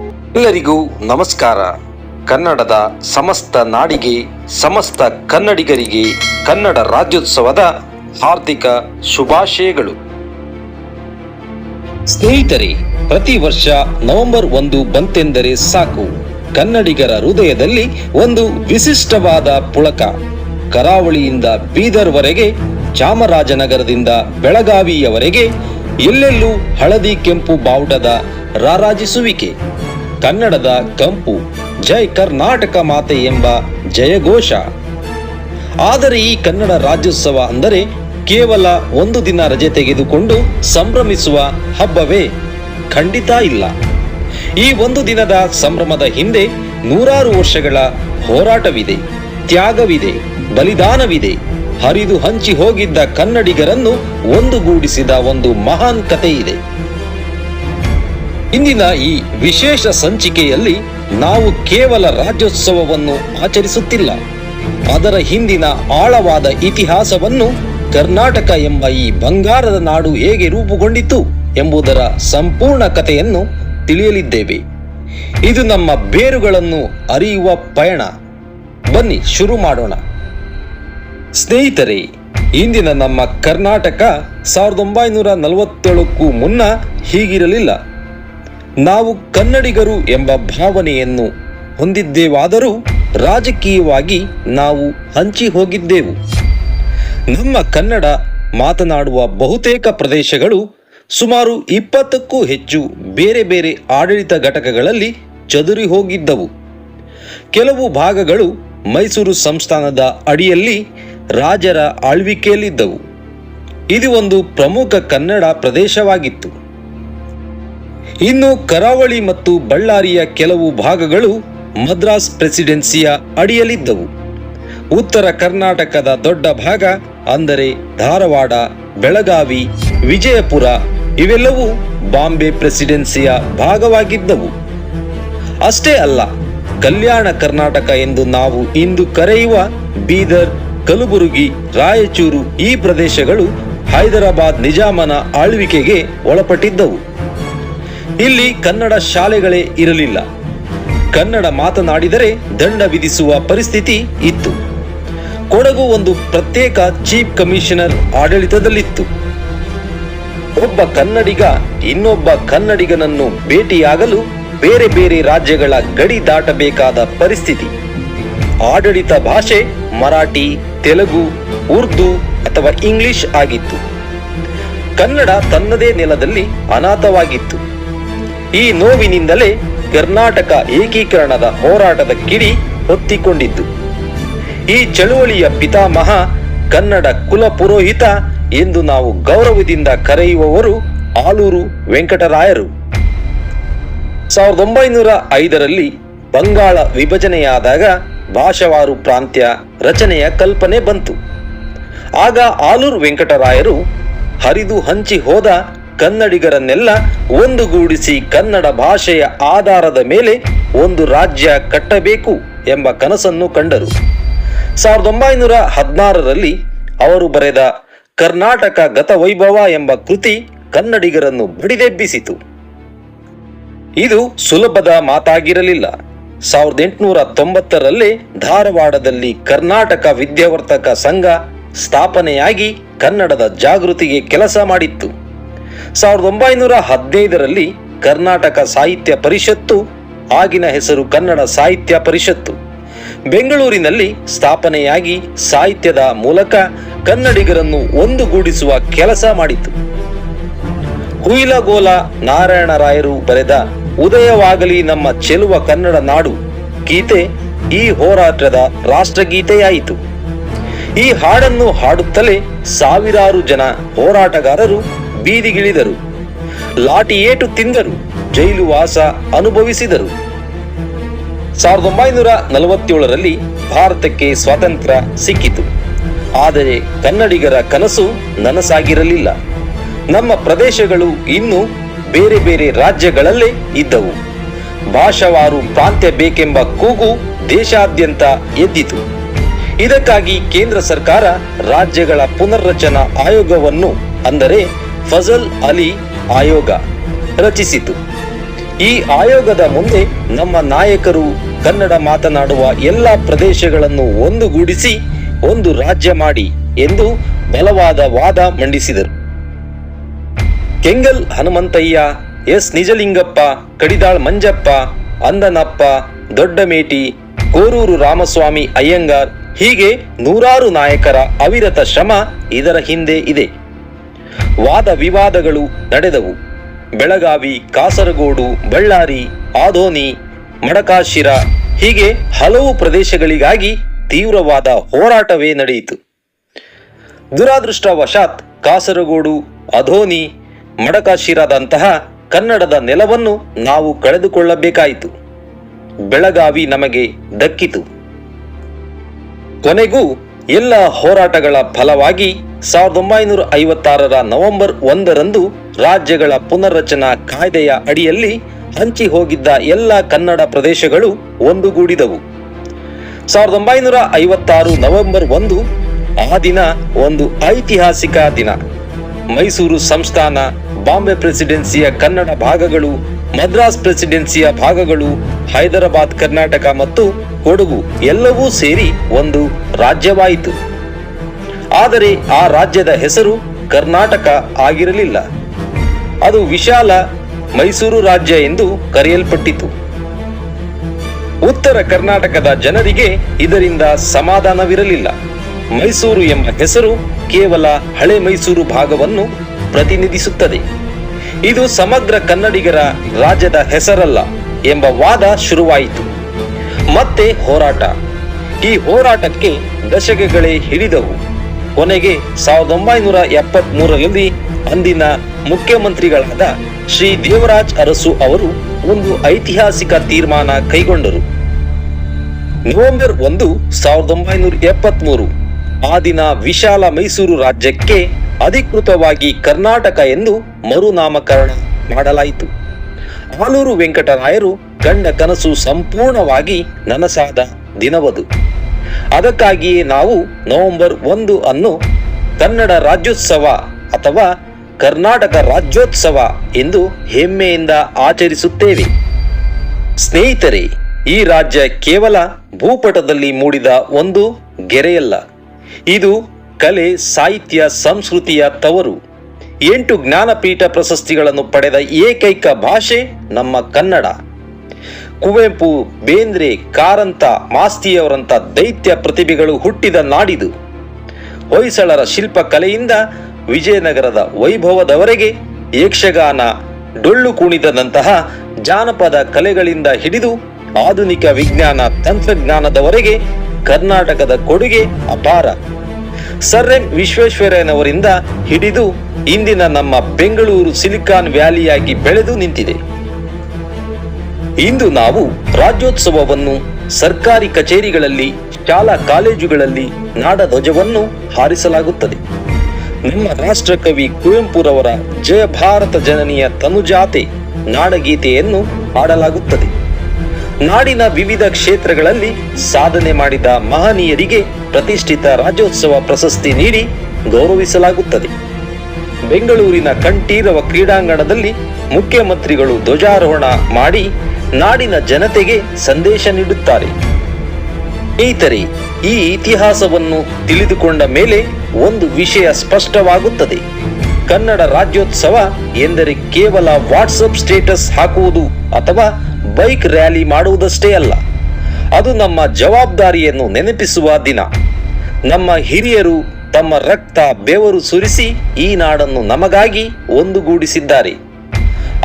ಎಲ್ಲರಿಗೂ ನಮಸ್ಕಾರ. ಕನ್ನಡದ ಸಮಸ್ತ ನಾಡಿಗೆ, ಸಮಸ್ತ ಕನ್ನಡಿಗರಿಗೆ ಕನ್ನಡ ರಾಜ್ಯೋತ್ಸವದ ಹಾರ್ದಿಕ ಶುಭಾಶಯಗಳು. ಸ್ನೇಹಿತರೆ, ಪ್ರತಿ ವರ್ಷ ನವೆಂಬರ್ ಒಂದು ಬಂತೆಂದರೆ ಸಾಕು. ಕನ್ನಡಿಗರ ಹೃದಯದಲ್ಲಿ ಒಂದು ವಿಶಿಷ್ಟವಾದ ಪುಳಕ. ಕರಾವಳಿಯಿಂದ ಬೀದರ್ವರೆಗೆ, ಚಾಮರಾಜನಗರದಿಂದ ಬೆಳಗಾವಿಯವರೆಗೆ ಎಲ್ಲೆಲ್ಲೂ ಹಳದಿ ಕೆಂಪು ಬಾವುಟದ ರಾರಾಜಿಸುವಿಕೆ. ಕನ್ನಡದ ಕಂಪು, ಜೈ ಕರ್ನಾಟಕ ಮಾತೆ ಎಂಬ ಜಯಘೋಷ. ಆದರೆ ಈ ಕನ್ನಡ ರಾಜ್ಯೋತ್ಸವ ಅಂದರೆ ಕೇವಲ ಒಂದು ದಿನ ರಜೆ ತೆಗೆದುಕೊಂಡು ಸಂಭ್ರಮಿಸುವ ಹಬ್ಬವೇ? ಖಂಡಿತ ಇಲ್ಲ. ಈ ಒಂದು ದಿನದ ಸಂಭ್ರಮದ ಹಿಂದೆ ನೂರಾರು ವರ್ಷಗಳ ಹೋರಾಟವಿದೆ, ತ್ಯಾಗವಿದೆ, ಬಲಿದಾನವಿದೆ. ಹರಿದು ಹಂಚಿ ಹೋಗಿದ್ದ ಕನ್ನಡಿಗರನ್ನು ಒಂದುಗೂಡಿಸಿದ ಒಂದು ಮಹಾನ್ ಕಥೆ ಇದೆ. ಇಂದಿನ ಈ ವಿಶೇಷ ಸಂಚಿಕೆಯಲ್ಲಿ ನಾವು ಕೇವಲ ರಾಜ್ಯೋತ್ಸವವನ್ನು ಆಚರಿಸುತ್ತಿಲ್ಲ. ಅದರ ಹಿಂದಿನ ಆಳವಾದ ಇತಿಹಾಸವನ್ನು ಕರ್ನಾಟಕ ಎಂಬ ಈ ಬಂಗಾರದ ನಾಡು ಹೇಗೆ ರೂಪುಗೊಂಡಿತು ಎಂಬುದರ ಸಂಪೂರ್ಣ ಕಥೆಯನ್ನು ತಿಳಿಯಲಿದ್ದೇವೆ. ಇದು ನಮ್ಮ ಬೇರುಗಳನ್ನು ಅರಿಯುವ ಪಯಣ. ಬನ್ನಿ, ಶುರು ಮಾಡೋಣ. ಸ್ನೇಹಿತರೆ, ಇಂದಿನ ನಮ್ಮ ಕರ್ನಾಟಕ ಸಾವಿರದ ಒಂಬೈನೂರ ನಲವತ್ತೇಳಕ್ಕೂ ಮುನ್ನ ಹೀಗಿರಲಿಲ್ಲ. ನಾವು ಕನ್ನಡಿಗರು ಎಂಬ ಭಾವನೆಯನ್ನು ಹೊಂದಿದ್ದೇವಾದರೂ ರಾಜಕೀಯವಾಗಿ ನಾವು ಹಂಚಿ ಹೋಗಿದ್ದೆವು. ನಮ್ಮ ಕನ್ನಡ ಮಾತನಾಡುವ ಬಹುತೇಕ ಪ್ರದೇಶಗಳು ಸುಮಾರು ಇಪ್ಪತ್ತಕ್ಕೂ ಹೆಚ್ಚು ಬೇರೆ ಬೇರೆ ಆಡಳಿತ ಘಟಕಗಳಲ್ಲಿ ಚದುರಿ ಹೋಗಿದ್ದವು. ಕೆಲವು ಭಾಗಗಳು ಮೈಸೂರು ಸಂಸ್ಥಾನದ ಅಡಿಯಲ್ಲಿ ರಾಜರ ಆಳ್ವಿಕೆಯಲ್ಲಿದ್ದವು. ಇದು ಒಂದು ಪ್ರಮುಖ ಕನ್ನಡ ಪ್ರದೇಶವಾಗಿತ್ತು. ಇನ್ನು ಕರಾವಳಿ ಮತ್ತು ಬಳ್ಳಾರಿಯ ಕೆಲವು ಭಾಗಗಳು ಮದ್ರಾಸ್ ಪ್ರೆಸಿಡೆನ್ಸಿಯ ಅಡಿಯಲ್ಲಿದ್ದವು. ಉತ್ತರ ಕರ್ನಾಟಕದ ದೊಡ್ಡ ಭಾಗ ಅಂದರೆ ಧಾರವಾಡ, ಬೆಳಗಾವಿ, ವಿಜಯಪುರ ಇವೆಲ್ಲವೂ ಬಾಂಬೆ ಪ್ರೆಸಿಡೆನ್ಸಿಯ ಭಾಗವಾಗಿದ್ದವು. ಅಷ್ಟೇ ಅಲ್ಲ, ಕಲ್ಯಾಣ ಕರ್ನಾಟಕ ಎಂದು ನಾವು ಇಂದು ಕರೆಯುವ ಬೀದರ್ ಕಲಬುರಗಿ, ರಾಯಚೂರು ಈ ಪ್ರದೇಶಗಳು ಹೈದರಾಬಾದ್ ನಿಜಾಮನ ಆಳ್ವಿಕೆಗೆ ಒಳಪಟ್ಟಿದ್ದವು. ಇಲ್ಲಿ ಕನ್ನಡ ಶಾಲೆಗಳೇ ಇರಲಿಲ್ಲ. ಕನ್ನಡ ಮಾತನಾಡಿದರೆ ದಂಡ ವಿಧಿಸುವ ಪರಿಸ್ಥಿತಿ ಇತ್ತು. ಕೊಡಗು ಒಂದು ಪ್ರತ್ಯೇಕ ಚೀಫ್ ಕಮಿಷನರ್ ಆಡಳಿತದಲ್ಲಿತ್ತು. ಒಬ್ಬ ಕನ್ನಡಿಗ ಇನ್ನೊಬ್ಬ ಕನ್ನಡಿಗನನ್ನು ಭೇಟಿಯಾಗಲು ಬೇರೆ ಬೇರೆ ರಾಜ್ಯಗಳ ಗಡಿ ದಾಟಬೇಕಾದ ಪರಿಸ್ಥಿತಿ. ಆಡಳಿತ ಭಾಷೆ ಮರಾಠಿ ತೆಲುಗು, ಉರ್ದು ಅಥವಾ ಇಂಗ್ಲಿಷ್ ಆಗಿತ್ತು. ಕನ್ನಡ ತನ್ನದೇ ನೆಲದಲ್ಲಿ ಅನಾಥವಾಗಿತ್ತು. ಈ ನೋವಿನಿಂದಲೇ ಕರ್ನಾಟಕ ಏಕೀಕರಣದ ಹೋರಾಟದ ಕಿಡಿ ಹೊತ್ತಿಕೊಂಡಿತ್ತು ಈ ಚಳುವಳಿಯ ಪಿತಾಮಹ ಕನ್ನಡ ಕುಲ ಪುರೋಹಿತ ಎಂದು ನಾವು ಗೌರವದಿಂದ ಕರೆಯುವವರು ಆಲೂರು ವೆಂಕಟರಾಯರು. ಸಾವಿರದ ಒಂಬೈನೂರ ಐದರಲ್ಲಿ ಬಂಗಾಳ ವಿಭಜನೆಯಾದಾಗ ಭಾಷಾವಾರು ಪ್ರಾಂತ್ಯ ರಚನೆಯ ಕಲ್ಪನೆ ಬಂತು. ಆಗ ಆಲೂರು ವೆಂಕಟರಾಯರು ಹರಿದು ಹಂಚಿ ಹೋದ ಕನ್ನಡಿಗರನ್ನೆಲ್ಲ ಒಂದುಗೂಡಿಸಿ ಕನ್ನಡ ಭಾಷೆಯ ಆಧಾರದ ಮೇಲೆ ಒಂದು ರಾಜ್ಯ ಕಟ್ಟಬೇಕು ಎಂಬ ಕನಸನ್ನು ಕಂಡರು. ಸಾವಿರದ ಒಂಬೈನೂರ ಹದಿನಾರರಲ್ಲಿ ಅವರು ಬರೆದ ಕರ್ನಾಟಕ ಗತವೈಭವ ಎಂಬ ಕೃತಿ ಕನ್ನಡಿಗರನ್ನು ಬಡಿದೆಬ್ಬಿಸಿತು. ಇದು ಸುಲಭದ ಮಾತಾಗಿರಲಿಲ್ಲ. ಸಾವಿರದ ಎಂಟುನೂರ ತೊಂಬತ್ತರಲ್ಲಿ ಧಾರವಾಡದಲ್ಲಿ ಕರ್ನಾಟಕ ವಿದ್ಯಾವರ್ತಕ ಸಂಘ ಸ್ಥಾಪನೆಯಾಗಿ ಕನ್ನಡದ ಜಾಗೃತಿಗೆ ಕೆಲಸ ಮಾಡಿತ್ತು. ಸಾವಿರದ ಒಂಬೈನೂರ ಹದಿನೈದರಲ್ಲಿ ಕರ್ನಾಟಕ ಸಾಹಿತ್ಯ ಪರಿಷತ್ತು, ಆಗಿನ ಹೆಸರು ಕನ್ನಡ ಸಾಹಿತ್ಯ ಪರಿಷತ್ತು. ಬೆಂಗಳೂರಿನಲ್ಲಿ ಸ್ಥಾಪನೆಯಾಗಿ ಸಾಹಿತ್ಯದ ಮೂಲಕ ಕನ್ನಡಿಗರನ್ನು ಒಂದುಗೂಡಿಸುವ ಕೆಲಸ ಮಾಡಿತು. ಹುಯಿಲಗೋಲ ನಾರಾಯಣರಾಯರು ಬರೆದ ಉದಯವಾಗಲಿ ನಮ್ಮ ಚೆಲುವ ಕನ್ನಡ ನಾಡು ಗೀತೆ ಈ ಹೋರಾಟದ ರಾಷ್ಟ್ರಗೀತೆಯಾಯಿತು. ಈ ಹಾಡನ್ನು ಹಾಡುತ್ತಲೇ ಸಾವಿರಾರು ಜನ ಹೋರಾಟಗಾರರು ಬೀದಿಗಿಳಿದರು. ಏಟು ತಿಂದರು, ಜೈಲು ವಾಸ ಅನುಭವಿಸಿದರು. ಸಾವಿರದ ಒಂಬೈನೂರ ನಲವತ್ತೇಳರಲ್ಲಿ ಭಾರತಕ್ಕೆ ಸ್ವಾತಂತ್ರ್ಯ ಸಿಕ್ಕಿತು. ಆದರೆ ಕನ್ನಡಿಗರ ಕನಸು ನನಸಾಗಿರಲಿಲ್ಲ. ನಮ್ಮ ಪ್ರದೇಶಗಳು ಇನ್ನೂ ಬೇರೆ ಬೇರೆ ರಾಜ್ಯಗಳಲ್ಲೇ ಇದ್ದವು. ಭಾಷಾವಾರು ಪ್ರಾಂತ್ಯ ಬೇಕೆಂಬ ಕೂಗು ದೇಶಾದ್ಯಂತ ಎದ್ದಿತು. ಇದಕ್ಕಾಗಿ ಕೇಂದ್ರ ಸರ್ಕಾರ ರಾಜ್ಯಗಳ ಪುನರ್ರಚನಾ ಆಯೋಗವನ್ನು, ಅಂದರೆ ಫಜಲ್ ಅಲಿ ಆಯೋಗ, ರಚಿಸಿತು. ಈ ಆಯೋಗದ ಮುಂದೆ ನಮ್ಮ ನಾಯಕರು ಕನ್ನಡ ಮಾತನಾಡುವ ಎಲ್ಲ ಪ್ರದೇಶಗಳನ್ನು ಒಂದುಗೂಡಿಸಿ, ಒಂದು ರಾಜ್ಯ ಮಾಡಿ ಎಂದು ಬಲವಾದ ವಾದ ಮಂಡಿಸಿದರು. ಕೆಂಗಲ್ ಹನುಮಂತಯ್ಯ, ಎಸ್ ನಿಜಲಿಂಗಪ್ಪ, ಕಡಿದಾಳ್ ಮಂಜಪ್ಪ, ಅಂದನಪ್ಪ, ದೊಡ್ಡಮೇಟಿ, ಕೋರೂರು ರಾಮಸ್ವಾಮಿ ಅಯ್ಯಂಗಾರ್ ಹೀಗೆ ನೂರಾರು ನಾಯಕರ ಅವಿರತ ಶ್ರಮ ಇದರ ಹಿಂದೆ ಇದೆ. ವಾದ ವಿವಾದಗಳು ನಡೆದವು. ಬೆಳಗಾವಿ, ಕಾಸರಗೋಡು, ಬಳ್ಳಾರಿ, ಆದೋನಿ, ಮಡಕಾಶಿರ ಹೀಗೆ ಹಲವು ಪ್ರದೇಶಗಳಿಗಾಗಿ ತೀವ್ರವಾದ ಹೋರಾಟವೇ ನಡೆಯಿತು. ದುರಾದೃಷ್ಟವಶಾತ್ ಕಾಸರಗೋಡು ಅಧೋನಿ ಮಡಕಾಶಿರದಂತಹ ಕನ್ನಡದ ನೆಲವನ್ನು ನಾವು ಕಳೆದುಕೊಳ್ಳಬೇಕಾಯಿತು. ಬೆಳಗಾವಿ ನಮಗೆ ದಕ್ಕಿತು. ಕೊನೆಗೂ ಎಲ್ಲ ಹೋರಾಟಗಳ ಫಲವಾಗಿ ಸಾವಿರದ ಒಂಬೈನೂರ ಐವತ್ತಾರರ ನವೆಂಬರ್ ಒಂದರಂದು ರಾಜ್ಯಗಳ ಪುನರ್ರಚನಾ ಕಾಯ್ದೆಯ ಅಡಿಯಲ್ಲಿ ಹಂಚಿ ಹೋಗಿದ್ದ ಎಲ್ಲ ಕನ್ನಡ ಪ್ರದೇಶಗಳು ಒಂದುಗೂಡಿದವು. ಸಾವಿರದ ಒಂಬೈನೂರ ಐವತ್ತಾರು ನವೆಂಬರ್ ಒಂದು ಆ ದಿನ ಒಂದು ಐತಿಹಾಸಿಕ ದಿನ. ಮೈಸೂರು ಸಂಸ್ಥಾನ, ಬಾಂಬೆ ಪ್ರೆಸಿಡೆನ್ಸಿಯ ಕನ್ನಡ ಭಾಗಗಳು, ಮದ್ರಾಸ್ ಪ್ರೆಸಿಡೆನ್ಸಿಯ ಭಾಗಗಳು, ಹೈದರಾಬಾದ್, ಕರ್ನಾಟಕ ಮತ್ತು ಕೊಡಗು ಎಲ್ಲವೂ ಸೇರಿ ಒಂದು ರಾಜ್ಯವಾಯಿತು. ಆದರೆ ಆ ರಾಜ್ಯದ ಹೆಸರು ಕರ್ನಾಟಕ ಆಗಿರಲಿಲ್ಲ. ಅದು ವಿಶಾಲ ಮೈಸೂರು ರಾಜ್ಯ ಎಂದು ಕರೆಯಲ್ಪಟ್ಟಿತು. ಉತ್ತರ ಕರ್ನಾಟಕದ ಜನರಿಗೆ ಇದರಿಂದ ಸಮಾಧಾನವಿರಲಿಲ್ಲ. ಮೈಸೂರು ಎಂಬ ಹೆಸರು ಕೇವಲ ಹಳೆ ಮೈಸೂರು ಭಾಗವನ್ನು ಪ್ರತಿನಿಧಿಸುತ್ತದೆ. ಇದು ಸಮಗ್ರ ಕನ್ನಡಿಗರ ರಾಜ್ಯದ ಹೆಸರಲ್ಲ ಎಂಬ ವಾದ ಶುರುವಾಯಿತು. ಮತ್ತೆ ಹೋರಾಟ. ಈ ಹೋರಾಟಕ್ಕೆ ದಶಕಗಳೇ ಹಿಡಿದವು. ಕೊನೆಗೆ ಸಾವಿರದ ಒಂಬೈನೂರ ಎಪ್ಪತ್ತ್ ಮೂರರಲ್ಲಿ ಅಂದಿನ ಮುಖ್ಯಮಂತ್ರಿಗಳಾದ ಶ್ರೀ ದೇವರಾಜ್ ಅರಸು ಅವರು ಒಂದು ಐತಿಹಾಸಿಕ ತೀರ್ಮಾನ ಕೈಗೊಂಡರು. ನವೆಂಬರ್ ಒಂದು, ಸಾವಿರದ ಒಂಬೈನೂರ ಎಪ್ಪತ್ತ್ ಮೂರು ಆ ದಿನ ವಿಶಾಲ ಮೈಸೂರು ರಾಜ್ಯಕ್ಕೆ ಅಧಿಕೃತವಾಗಿ ಕರ್ನಾಟಕ ಎಂದು ಮರುನಾಮಕರಣ ಮಾಡಲಾಯಿತು. ಆಲೂರು ವೆಂಕಟರಾಯರು ಕಂಡ ಕನಸು ಸಂಪೂರ್ಣವಾಗಿ ನನಸಾದ ದಿನವದು. ಅದಕ್ಕಾಗಿಯೇ ನಾವು ನವೆಂಬರ್ ಒಂದು ಅನ್ನು ಕನ್ನಡ ರಾಜ್ಯೋತ್ಸವ ಅಥವಾ ಕರ್ನಾಟಕ ರಾಜ್ಯೋತ್ಸವ ಎಂದು ಹೆಮ್ಮೆಯಿಂದ ಆಚರಿಸುತ್ತೇವೆ. ಸ್ನೇಹಿತರೆ, ಈ ರಾಜ್ಯ ಕೇವಲ ಭೂಪಟದಲ್ಲಿ ಮೂಡಿದ ಒಂದು ಗೆರೆಯಲ್ಲ. ಇದು ಕಲೆ, ಸಾಹಿತ್ಯ, ಸಂಸ್ಕೃತಿಯ ತವರು. ಎಂಟು ಜ್ಞಾನಪೀಠ ಪ್ರಶಸ್ತಿಗಳನ್ನು ಪಡೆದ ಏಕೈಕ ಭಾಷೆ ನಮ್ಮ ಕನ್ನಡ. ಕುವೆಂಪು, ಬೇಂದ್ರೆ, ಕಾರಂತ, ಮಾಸ್ತಿಯವರಂಥ ದೈತ್ಯ ಪ್ರತಿಭೆಗಳು ಹುಟ್ಟಿದ ನಾಡಿದು. ಹೊಯ್ಸಳರ ಶಿಲ್ಪಕಲೆಯಿಂದ ವಿಜಯನಗರದ ವೈಭವದವರೆಗೆ ಯಕ್ಷಗಾನ ಡೊಳ್ಳು ಕುಣಿತದಂತಹ ಜಾನಪದ ಕಲೆಗಳಿಂದ ಹಿಡಿದು ಆಧುನಿಕ ವಿಜ್ಞಾನ, ತಂತ್ರಜ್ಞಾನದವರೆಗೆ ಕರ್ನಾಟಕದ ಕೊಡುಗೆ ಅಪಾರ. ಸರ್ ಎಂ ವಿಶ್ವೇಶ್ವರಯ್ಯನವರಿಂದ ಹಿಡಿದು ಇಂದಿನ ನಮ್ಮ ಬೆಂಗಳೂರು ಸಿಲಿಕಾನ್ ವ್ಯಾಲಿಯಾಗಿ ಬೆಳೆದು ನಿಂತಿದೆ. ಇಂದು ನಾವು ರಾಜ್ಯೋತ್ಸವವನ್ನು ಸರ್ಕಾರಿ ಕಚೇರಿಗಳಲ್ಲಿ, ಶಾಲಾ ಕಾಲೇಜುಗಳಲ್ಲಿ ನಾಡಧ್ವಜವನ್ನು ಹಾರಿಸಲಾಗುತ್ತದೆ. ನಮ್ಮ ರಾಷ್ಟ್ರಕವಿ ಕುವೆಂಪುರವರ ಜಯ ಭಾರತ ಜನನಿಯ ತನುಜಾತೆ ನಾಡಗೀತೆಯನ್ನು ಹಾಡಲಾಗುತ್ತದೆ. ನಾಡಿನ ವಿವಿಧ ಕ್ಷೇತ್ರಗಳಲ್ಲಿ ಸಾಧನೆ ಮಾಡಿದ ಮಹನೀಯರಿಗೆ ಪ್ರತಿಷ್ಠಿತ ರಾಜ್ಯೋತ್ಸವ ಪ್ರಶಸ್ತಿ ನೀಡಿ ಗೌರವಿಸಲಾಗುತ್ತದೆ. ಬೆಂಗಳೂರಿನ ಕಂಠೀರವ ಕ್ರೀಡಾಂಗಣದಲ್ಲಿ ಮುಖ್ಯಮಂತ್ರಿಗಳು ಧ್ವಜಾರೋಹಣ ಮಾಡಿ ನಾಡಿನ ಜನತೆಗೆ ಸಂದೇಶ ನೀಡುತ್ತಾರೆ. ಸ್ನೇಹಿತರೆ, ಈ ಇತಿಹಾಸವನ್ನು ತಿಳಿದುಕೊಂಡ ಮೇಲೆ ಒಂದು ವಿಷಯ ಸ್ಪಷ್ಟವಾಗುತ್ತದೆ. ಕನ್ನಡ ರಾಜ್ಯೋತ್ಸವ ಎಂದರೆ ಕೇವಲ ವಾಟ್ಸಪ್ ಸ್ಟೇಟಸ್ ಹಾಕುವುದು ಅಥವಾ ಬೈಕ್ ರ್ಯಾಲಿ ಮಾಡುವುದಷ್ಟೇ ಅಲ್ಲ, ಅದು ನಮ್ಮ ಜವಾಬ್ದಾರಿಯನ್ನು ನೆನಪಿಸುವ ದಿನ. ನಮ್ಮ ಹಿರಿಯರು ತಮ್ಮ ರಕ್ತ ಬೆವರು ಸುರಿಸಿ ಈ ನಾಡನ್ನು ನಮಗಾಗಿ ಒಂದುಗೂಡಿಸಿದ್ದಾರೆ.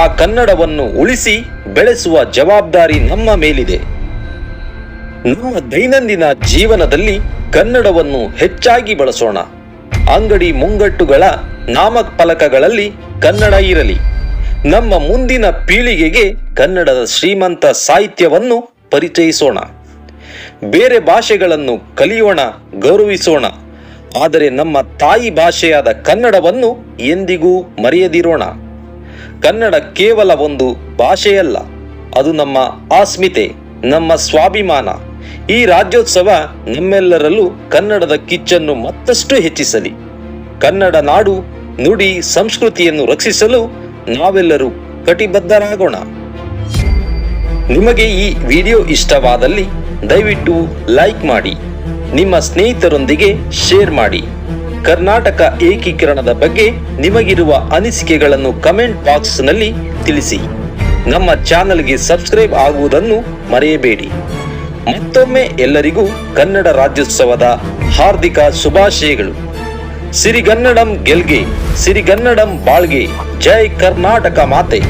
ಆ ಕನ್ನಡವನ್ನು ಉಳಿಸಿ ಬೆಳೆಸುವ ಜವಾಬ್ದಾರಿ ನಮ್ಮ ಮೇಲಿದೆ. ನಮ್ಮ ದೈನಂದಿನ ಜೀವನದಲ್ಲಿ ಕನ್ನಡವನ್ನು ಹೆಚ್ಚಾಗಿ ಬಳಸೋಣ. ಅಂಗಡಿ ಮುಂಗಟ್ಟುಗಳ ನಾಮಫಲಕಗಳಲ್ಲಿ ಕನ್ನಡ ಇರಲಿ. ನಮ್ಮ ಮುಂದಿನ ಪೀಳಿಗೆಗೆ ಕನ್ನಡದ ಶ್ರೀಮಂತ ಸಾಹಿತ್ಯವನ್ನು ಪರಿಚಯಿಸೋಣ. ಬೇರೆ ಭಾಷೆಗಳನ್ನು ಕಲಿಯೋಣ, ಗೌರವಿಸೋಣ. ಆದರೆ ನಮ್ಮ ತಾಯಿ ಭಾಷೆಯಾದ ಕನ್ನಡವನ್ನು ಎಂದಿಗೂ ಮರೆಯದಿರೋಣ. ಕನ್ನಡ ಕೇವಲ ಒಂದು ಭಾಷೆಯಲ್ಲ, ಅದು ನಮ್ಮ ಆಸ್ಮಿತೆ, ನಮ್ಮ ಸ್ವಾಭಿಮಾನ. ಈ ರಾಜ್ಯೋತ್ಸವ ನಮ್ಮೆಲ್ಲರಲ್ಲೂ ಕನ್ನಡದ ಕಿಚ್ಚನ್ನು ಮತ್ತಷ್ಟು ಹೆಚ್ಚಿಸಲಿ. ಕನ್ನಡ ನಾಡು ನುಡಿ ಸಂಸ್ಕೃತಿಯನ್ನು ರಕ್ಷಿಸಲು ನಾವೆಲ್ಲರೂ ಕಟಿಬದ್ಧರಾಗೋಣ. ನಿಮಗೆ ಈ ವಿಡಿಯೋ ಇಷ್ಟವಾದಲ್ಲಿ ದಯವಿಟ್ಟು ಲೈಕ್ ಮಾಡಿ, ನಿಮ್ಮ ಸ್ನೇಹಿತರೊಂದಿಗೆ ಶೇರ್ ಮಾಡಿ. ಕರ್ನಾಟಕ ಏಕೀಕರಣದ ಬಗ್ಗೆ ನಿಮಗಿರುವ ಅನಿಸಿಕೆಗಳನ್ನು ಕಮೆಂಟ್ ಬಾಕ್ಸ್ನಲ್ಲಿ ತಿಳಿಸಿ. ನಮ್ಮ ಚಾನಲ್ಗೆ ಸಬ್ಸ್ಕ್ರೈಬ್ ಆಗುವುದನ್ನು ಮರೆಯಬೇಡಿ. ಮತ್ತೊಮ್ಮೆ ಎಲ್ಲರಿಗೂ ಕನ್ನಡ ರಾಜ್ಯೋತ್ಸವದ ಹಾರ್ದಿಕ ಶುಭಾಶಯಗಳು. ಸಿರಿಗನ್ನಡಂ ಗೆಲ್ಗೆ ಸಿರಿಗನ್ನಡಂ ಬಾಳ್ಗೆ ಜೈ ಕರ್ನಾಟಕ ಮಾತೆ.